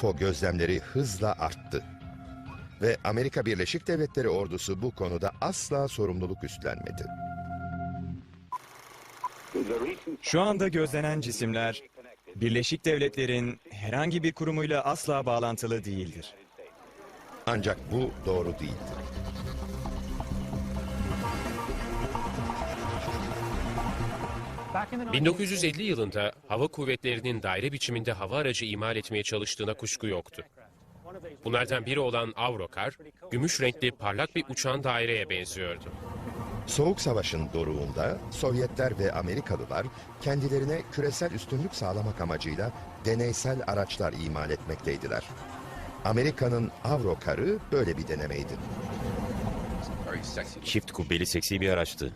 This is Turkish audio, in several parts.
UFO gözlemleri hızla arttı. Ve Amerika Birleşik Devletleri ordusu bu konuda asla sorumluluk üstlenmedi. Şu anda gözlenen cisimler Birleşik Devletler'in herhangi bir kurumuyla asla bağlantılı değildir. Ancak bu doğru değildi. 1950 yılında hava kuvvetlerinin daire biçiminde hava aracı imal etmeye çalıştığına kuşku yoktu. Bunlardan biri olan Avrokar, gümüş renkli parlak bir uçan daireye benziyordu. Soğuk Savaş'ın doruğunda Sovyetler ve Amerikalılar kendilerine küresel üstünlük sağlamak amacıyla deneysel araçlar imal etmekteydiler. Amerika'nın Avrokarı böyle bir denemeydi. Çift kubbeli seksi bir araçtı.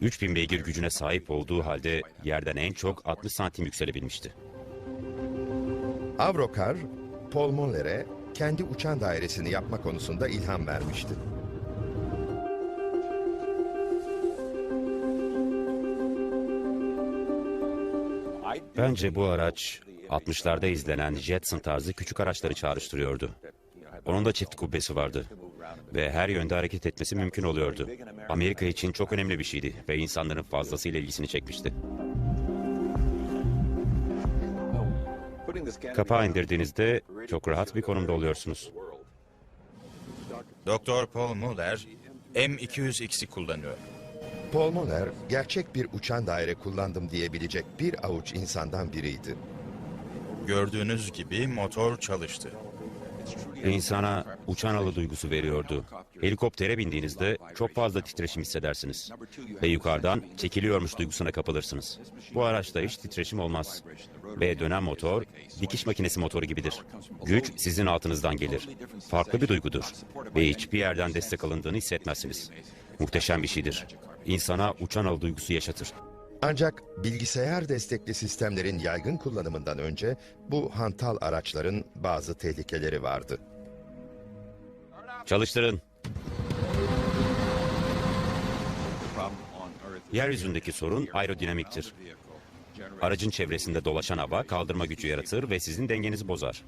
3000 beygir gücüne sahip olduğu halde yerden en çok 60 santim yükselebilmişti. Avrokar, Paul Muller'e kendi uçan dairesini yapma konusunda ilham vermişti. Bence bu araç 60'larda izlenen Jetson tarzı küçük araçları çağrıştırıyordu. Onun da çift kubbesi vardı ve her yönde hareket etmesi mümkün oluyordu. Amerika için çok önemli bir şeydi ve insanların fazlasıyla ilgisini çekmişti. Kapağı indirdiğinizde çok rahat bir konumda oluyorsunuz. Doktor Paul Muller M200X'i kullanıyor. Paul Muller, gerçek bir uçan daire kullandım diyebilecek bir avuç insandan biriydi. Gördüğünüz gibi motor çalıştı. İnsana uçan alı duygusu veriyordu. Helikoptere bindiğinizde çok fazla titreşim hissedersiniz. Ve yukarıdan çekiliyormuş duygusuna kapılırsınız. Bu araçta hiç titreşim olmaz. Ve dönen motor, dikiş makinesi motoru gibidir. Güç sizin altınızdan gelir. Farklı bir duygudur. Ve hiçbir yerden destek alındığını hissetmezsiniz. Muhteşem bir şeydir. İnsana uçan al duygusu yaşatır. Ancak bilgisayar destekli sistemlerin yaygın kullanımından önce bu hantal araçların bazı tehlikeleri vardı. Çalıştırın. Yeryüzündeki sorun aerodinamiktir. Aracın çevresinde dolaşan hava kaldırma gücü yaratır ve sizin dengenizi bozar.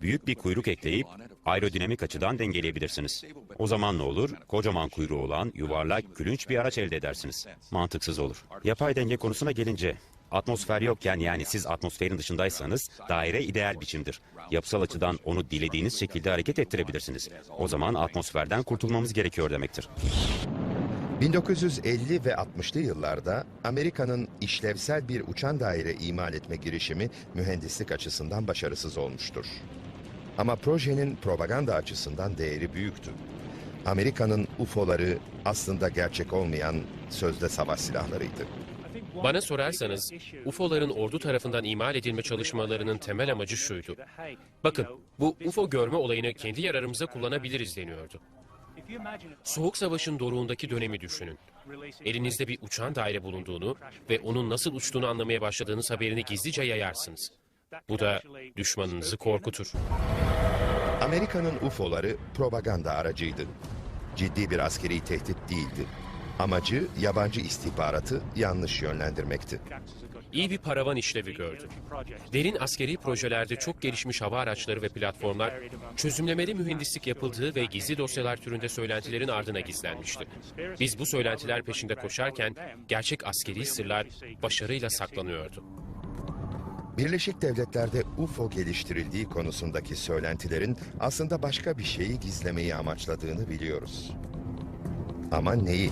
Büyük bir kuyruk ekleyip aerodinamik açıdan dengeleyebilirsiniz. O zaman ne olur? Kocaman kuyruğu olan yuvarlak, külünç bir araç elde edersiniz. Mantıksız olur. Yapay denge konusuna gelince, atmosfer yokken yani siz atmosferin dışındaysanız daire ideal biçimdir. Yapısal açıdan onu dilediğiniz şekilde hareket ettirebilirsiniz. O zaman atmosferden kurtulmamız gerekiyor demektir. 1950 ve 60'lı yıllarda Amerika'nın işlevsel bir uçan daire imal etme girişimi mühendislik açısından başarısız olmuştur. Ama projenin propaganda açısından değeri büyüktü. Amerika'nın UFO'ları aslında gerçek olmayan sözde savaş silahlarıydı. Bana sorarsanız, UFO'ların ordu tarafından imal edilme çalışmalarının temel amacı şuydu. Bakın, bu UFO görme olayını kendi yararımıza kullanabiliriz deniyordu. Soğuk Savaş'ın doruğundaki dönemi düşünün. Elinizde bir uçan daire bulunduğunu ve onun nasıl uçtuğunu anlamaya başladığınız haberini gizlice yayarsınız. Bu da düşmanınızı korkutur. Amerika'nın UFO'ları propaganda aracıydı. Ciddi bir askeri tehdit değildi. Amacı yabancı istihbaratı yanlış yönlendirmekti. İyi bir paravan işlevi gördü. Derin askeri projelerde çok gelişmiş hava araçları ve platformlar çözümlemeli mühendislik yapıldığı ve gizli dosyalar türünde söylentilerin ardına gizlenmişti. Biz bu söylentiler peşinde koşarken gerçek askeri sırlar başarıyla saklanıyordu. Birleşik Devletler'de UFO geliştirildiği konusundaki söylentilerin aslında başka bir şeyi gizlemeyi amaçladığını biliyoruz. Ama neyi?